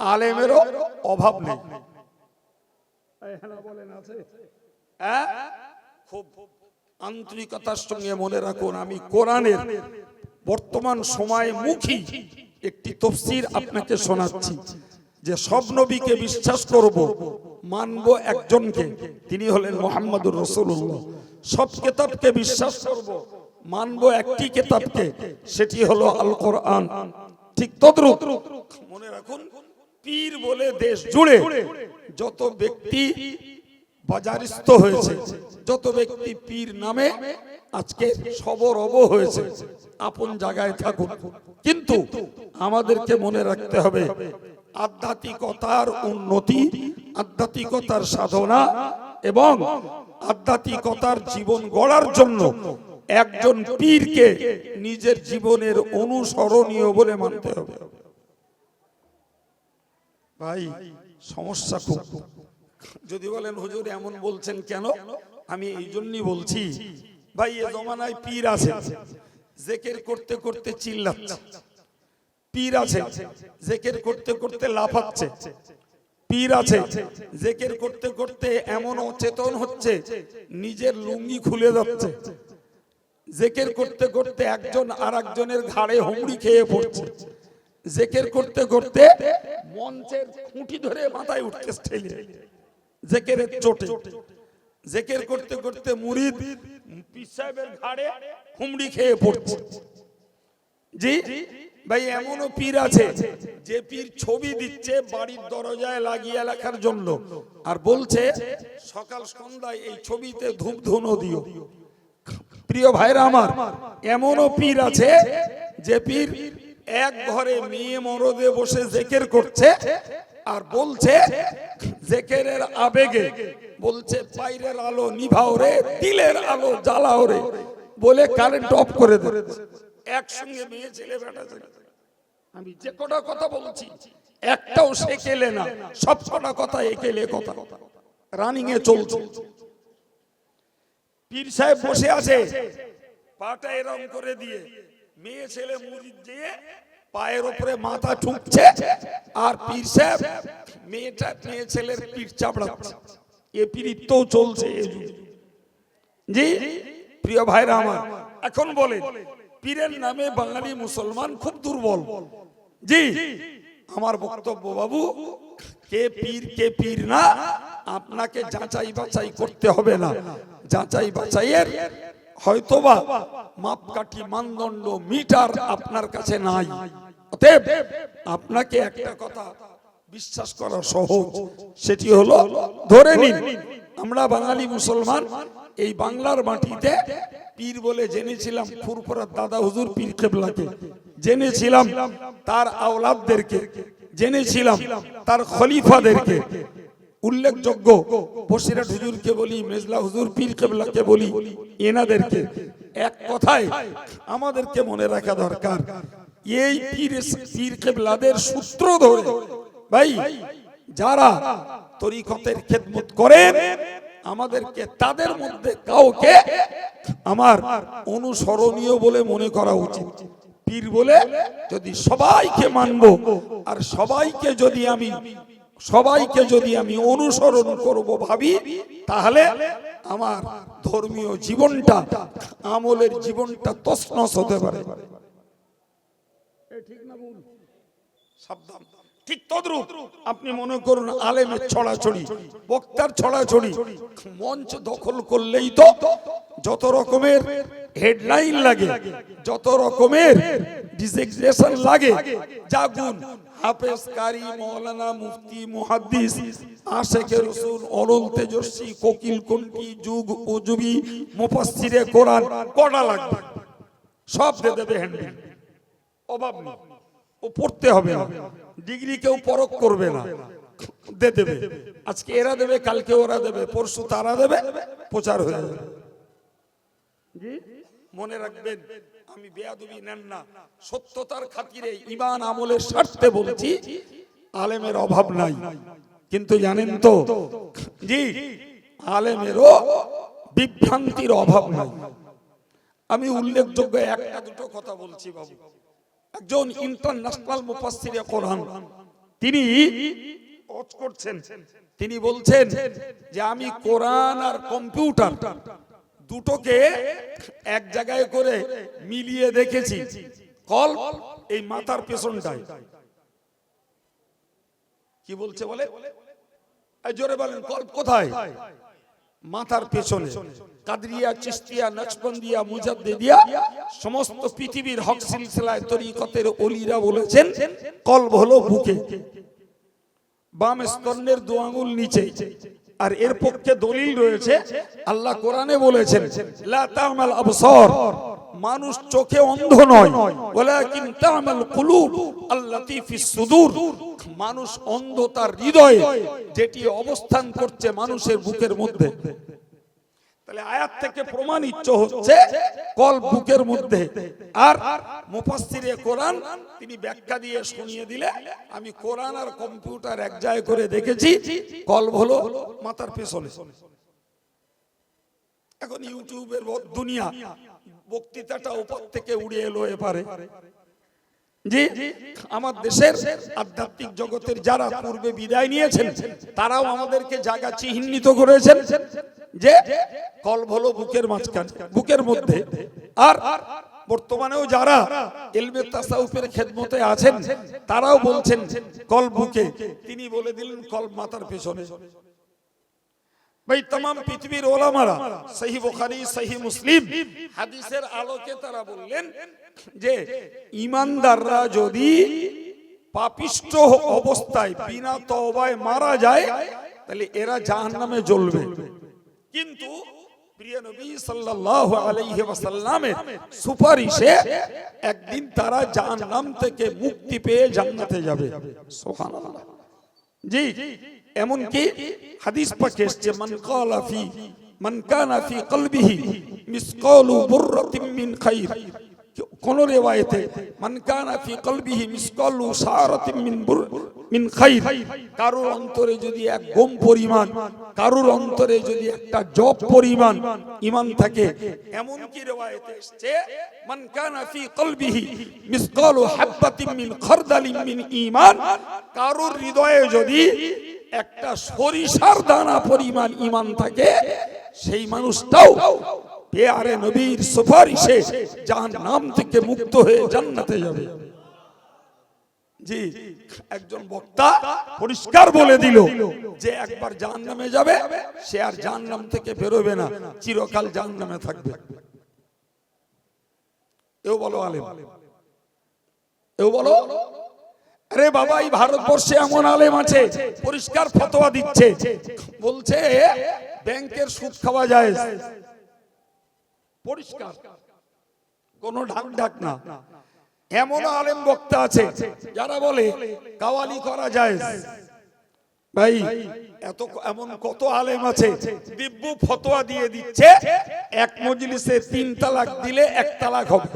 আলেমেরও অভাব নেই। হ্যাঁ? খুব আন্তরিকতার সঙ্গে মনে রাখুন, আমি কোরআনের বর্তমান সময়ে মুখী একটি তফসির আপনাকে শোনাচ্ছি, যে সব নবীকে বিশ্বাস করব, মানব একজনকে, তিনি হলেন মোহাম্মদুর রসুল্লাহ সব কেতাবকে বিশ্বাস করব, মানব একটি কেতাবকে, সেটি হলো আল কোরআন ঠিক তদ্রুপ। মনে রাখুন পীর বলে দেশ জুড়ে যত ব্যক্তি বাজারিস্থ হয়েছে, যত ব্যক্তি পীর নামে আজকে সবর অব হয়েছে, আপন জায়গায় থাকুন। কিন্তু আমাদেরকে মনে রাখতে হবে, আধ্যাত্মিকতার উন্নতি, আধ্যাত্মিকতার সাধনা এবং আধ্যাত্মিকতার জীবন গড়ার জন্য একজন পীরকে নিজের জীবনের অনুসরণীয় বলে মানতে হবে। ভাই, সমস্যা খুব। যদি বলেন, হুজুর, এমন বলছেন কেন? আমি এই জন্যই বলছি। ভাই, এ জমানায় পীর আছে। জেকের করতে করতে চিল্লাচ্ছে। পীর আছে। জেকের করতে করতে লাফাচ্ছে। পীর আছে। জেকের করতে করতে এমন অচেতন হচ্ছে, নিজের লুঙ্গি খুলে যাচ্ছে। জেকের করতে করতে একজন আর একজনের ঘাড়ে হুমড়ি খেয়ে পড়ছে। জেকের করতে করতে মঞ্চের খুঁটি ধরে মাথায় উঠতে ঠেলে। জেকেরের চোটে। জেকের করতে করতে মুরিদ পীর সাহেবের ঘাড়ে হুমড়ি খেয়ে পড়ছে। জি? ভাই এমনও পীর আছে যে পীর ছবি দিচ্ছে বাড়ির দরজায় লাগিয়ে লেখার জন্য। আর বলছে সকাল সন্ধ্যায় এই ছবিতে ধূপ ধুনো দিও। প্রিয় ভাইরা আমার এমনও পীর আছে যে পীর এক ঘরে মেয়ে মরদে বসে জেকের করছে আর বলছে, জেকেরের আবেগে বলছে বাইরের আলো নিভাও রে দিলের আলো জ্বালাও রে। বলে কারেন্ট অফ করে দে একসঙ্গে মেয়ে ছেলে আমি যে কটা কথা বলছি, একটাও সে কেলে না, সব কটা কথা একেলে কথা। রানিং এ চলছে। পীর সাহেব বসে আছে, পাটা এরম করে দিয়ে মেয়ে ছেলে মুরিদ দিয়ে পায়ের উপরে মাথা ঠুকছে আর পীর সাহেব, মেয়েটা, মেয়ে ছেলের পিঠ চাপড়াচ্ছে। এ পীড়িতও চলছে জি, প্রিয় ভাইরা আমার, এখন বলে পীরের নামে বাঙালি মুসলমান খুব দুর্বল। জি, আমার বক্তব্য বাবু, কে পীর কে পীর না, আপনাকে যাচাই বাছাই করতে হবে না। যাচাই বাছাইয়ের হয়তোবা মাপকাঠি মানদণ্ড, মিটার আপনার কাছে নাই। অতএব আপনাকে একটা কথা বিশ্বাস করা সহজ, সেটি হলো, ধরে নিন, আমরা বাঙালি মুসলমান, এই বাংলার মাটিতে পীর বলে জেনেছিলাম, ফুরফুরার দাদা হুজুর পীর কেবলাকে। জেনেছিলাম তার আওলাদদেরকে, জেনেছিলাম তার খলিফাদেরকে। উল্লেখযোগ্য বসিরাট হুজুরকে বলি, মেজলা হুজুর, পীর কেবলাকে বলি, এনাদেরকে এক কথায় আমাদেরকে মনে রাখা দরকার। এই পীর পীর কেবলাদের সূত্র ধরে ভাই, যারা তরিকতের খেদমত করেন আমাদেরকে তাদের মধ্যে কাউকে আমার অনুসরণীয় বলে মনে করা উচিত। পীর বলে যদি সবাইকে মানবো, আর সবাইকে যদি আমি সবাইকে যদি আমি অনুসরণ করব ভাবি, তাহলে আমার ধর্মীয় জীবনটা, আমলের জীবনটা তসনস হতে পারে। ঠিক তদ্রুপ আপনি মনে করুন আলেমের ছড়াছড়ি, বক্তার ছড়াছড়ি, মঞ্চ দখল করলেই তো যত রকমের হেডলাইন লাগে, যত রকমের ডিজিগনেশন লাগে, জাগুন হাফেজ কারি মৌলানা মুফতি মুহাদ্দিস আশেকে রসুল অরুণ তেজস্বী কোকিল কন্টি যুগ উজুবি মুফাসসিরে কোরআন কটা লাগবে। সব দিয়ে দেবে হ্যান্ডবিল অভাব নেই। ও পড়তে হবে না। ডিগ্রি কেউ পরক করবে না। দে দেবে। আজকে এরা দেবে কালকে ওরা দেবে পরশু তারা দেবে প্রচার হয়ে যাবে। জি? মনে রাখবেন আমি বেয়াদবি নেন না। সত্যতার খাতিরে ইমান আমলের স্বার্থে বলছি, আলেমের অভাব নাই। কিন্তু জানেন তো, জি, আলেমেরও বিভ্রান্তির অভাব নাই। আমি উল্লেখযোগ্য একটা দুটো কথা বলছি বাবু। একজন ইন্টারন্যাশনাল মুফাসসিরে কোরআন, তিনি করছেন। তিনি বলছেন যে, আমি কোরআন আর কম্পিউটার দুটোকে এক জায়গায় করে মিলিয়ে দেখেছি। কল এই মাথার পেছনটায়। কি বলছে বলে? জোরে বলেন কল্প কোথায়? মাথার পেছনে। কাদরিয়া চিস্তিয়া নকশবন্দিয়া মুজাদ্দিদিয়া, সমস্ত পৃথিবীর হক সিলসিলায় তরিকতের ওলিরা বলেছেন কলব হলো বুকে। বাম স্তন্যের দু আঙুল নিচে। আর এর পক্ষে দলিল রয়েছে আল্লাহ কোরআনে বলেছেন লা তা'মাল আবসার মানুষ চোখে অন্ধ নয় ওয়ালাকিন তা'মাল কুলুব আল্লাতি ফিস সুদূর। মানুষ অন্ধ তার হৃদয়ে যেটি অবস্থান করছে মানুষের বুকের মধ্যে তাহলে আয়াত থেকে প্রমাণিত হচ্ছে কল বুকের মধ্যে। আর মুফাসসিরে কোরআন তিনি ব্যাখ্যা দিয়ে শুনিয়ে দিলে আমি কোরআন আর কম্পিউটার এক জায়গায় করে দেখেছি। কল হলো মাথার পেছনে। এখন ইউটিউবের দুনিয়া বক্তৃতাটা উপর থেকে উড়ে এলো এপারে জি আমার দেশের আধ্যাত্মিক জগতের যারা পূর্বে বিদায় নিয়েছেন, তারাও আমাদেরকে জায়গা চিহ্নিত করেছেন যে কলব হলো বুকের মাঝখান, বুকের মধ্যে। আর বর্তমানেও যারা এলমে তাসাউফের খেদমতে আছেন, তারাও বলছেন, কল বুকে। তিনি বলে দিলেন, কল মাথার পেছনে। ভাই तमाम পৃথিবীর ওলামারা সহি বুখারী সহি মুসলিম হাদিসের আলোকে তারা বললেন যে ইমানদাররা যদি পাপিষ্ট অবস্থায় বিনা তওবায় মারা যায় তাহলে এরা জাহান্নামে জ্বলবে কিন্তু প্রিয় নবী সাল্লাল্লাহু আলাইহি ওয়াসাল্লামের সুপারিশে একদিন তারা জাহান্নাম থেকে মুক্তি পেয়ে জান্নাতে যাবে সুবহানাল্লাহ জি এমন কি হাদিস পাকে এসছে মান কালা ফি মান কানা ফি কলবিহি মিসকালু বুররাতিন মিন খাইর। কোন রিওয়ায়েতে মান কানা ফি কলবিহি মিসকালু সারাতিন মিন বুর মিন খাইর। কারোর অন্তরে যদি এক গম পরিমাণ কারোর অন্তরে যদি একটা জব পরিমাণ ঈমান থাকে এমন কি রিওয়ায়েতে এসছে মান কানা ফি কলবিহি মিসকালু হাববাতিন মিন খারদালিন মিন ঈমান। কারোর হৃদয়ে যদি একটা সরিষার দানা পরিমাণ ঈমান থাকে, সেই মানুষটাও পেয়ারে নবীর সুপারিশে জাহান্নাম থেকে মুক্ত হয়ে জান্নাতে যাবে। জি, একজন বক্তা পরিষ্কার বলে দিল যে একবার জাহান্নামে যাবে, সে আর জাহান্নাম থেকে বেরোবে না, চিরকাল জাহান্নামে থাকবে। এও বলো আলেম, এও বলো আরে বাবা এই ভারতবর্ষে এমন আলেম আছে, পরিষ্কার ফতোয়া দিচ্ছে। বলছে, ব্যাংকের সুদ খাওয়া যায়। পরিষ্কার। কোনো ঢাক ঢাক না। এমন আলেম বক্তা আছে, যারা বলে, কাওয়ালি করা যায়। ভাই, এত এমন কত আলেম আছে, দিব্য ফতোয়া দিয়ে দিচ্ছে, এক মজলিসে তিন তালাক দিলে এক তালাক হবে।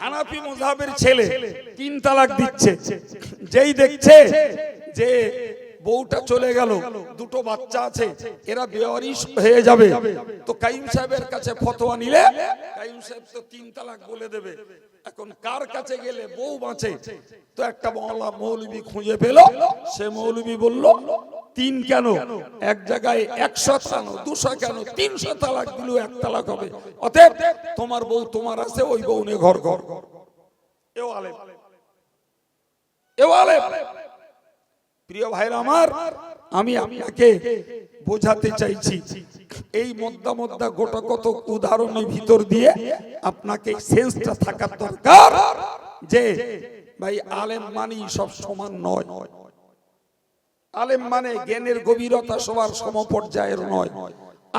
হানাফি মুজাবের ছেলে তিন তালাক দিচ্ছে। যেই দেখছে যে বউটা চলে গেল দুটো বাচ্চা আছে এরা বেওয়ারিশ হয়ে যাবে। তো কাইম সাহেবের কাছে ফতোয়া নিলে কাইম সাহেব তো তিন তালাক বলে দেবে। এখন কার কাছে গেলে বউ বাঁচে? তো একটা মৌলা মৌলবি খুঁজে পেল সে মৌলবি বলল তিন কেন? এক জায়গায় একশো কেন দুশো কেন? তিনশো তালাক দিলেও এক তালাক হবে। অতএব তোমার বউ তোমার আছে, ওই বউ নিয়ে ঘর ঘর। এও আলেম। এও আলেম। প্রিয় ভাইরা আমার, আমি আপনাকে বোঝাতে চাইছি, এই মদ্দা মদ্দা গোটা কত উদাহরণের ভিতর দিয়ে আপনাকে সেন্সটা থাকার দরকার যে, ভাই, আলেম মানি সব সমান নয়। আলেম মানে জ্ঞানের গভীরতা সবার সমপর্যায়ের নয়।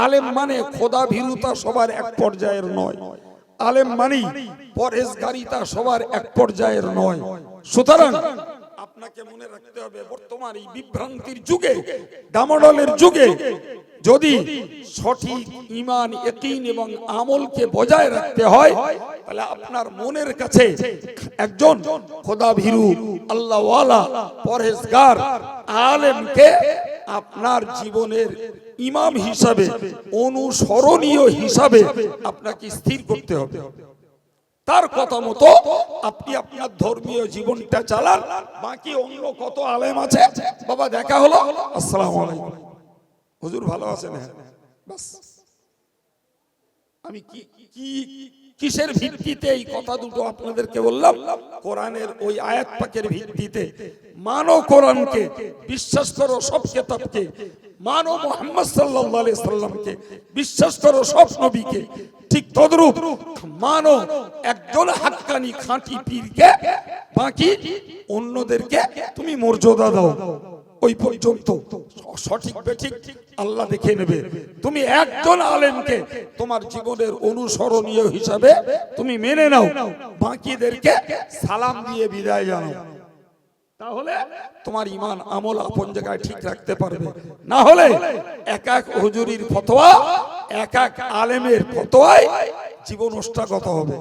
আলেম মানে খোদা ভীরুতা সবার এক পর্যায়ের নয়। আলেম মানি পরেশগারিতা সবার এক পর্যায়ের নয়। সুতরাং আপনাকে মনে রাখতে হবে, বর্তমান এই বিভ্রান্তির যুগে ডামডলের যুগে, যদি সঠিক ইমান ইকিন এবং আমলকে বজায় রাখতে হয়, তাহলে আপনার মনের কাছে একজন খোদা ভীরু আল্লাহওয়ালা, পরহেজগার, আলেমকে আপনার জীবনের ইমাম হিসাবে, অনুসরণীয় হিসাবে আপনাকে স্থির করতে হবে। তার কথা মতো আপনি আপনার ধর্মীয় জীবনটা চালান, বাকি অন্য কত আলেম আছে? বাবা, দেখা হলো? আসসালাম আলাইকুম। হুজুর ভালো আছেন? হ্যাঁ। বাস। আমি কি কি, কিসের ভিত্তিতে এই কথা দুটো আপনাদেরকে বললাম? কোরআনের ওই আয়াত পাকের ভিত্তিতে। মানো কোরআনকে, বিশ্বাস করো সব কেতাবকে। মানো মোহাম্মদ আলাইহি সাল্লামকে, বিশ্বাস করো সব নবীকে। ঠিক তদ্রূপ মানো একজন হাক্কানি খাঁটি পীরকে, বাকি অন্যদেরকে তুমি মর্যাদা দাও। ওই পর্যন্ত। সঠিক বেঠিক আল্লাহ দেখে নেবে। তুমি একজন আলেমকে তোমার জীবনের অনুসরণীয় হিসাবে তুমি মেনে নাও। বাকিদেরকে সালাম দিয়ে বিদায় জানাও। তাহলে তোমার ইমান আমল আপন জায়গায় ঠিক রাখতে পারবে। না হলে এক এক হুজুরির ফতোয়া, এক এক আলেমের ফতোয়ায় জীবন ওষ্ঠাগত হবে।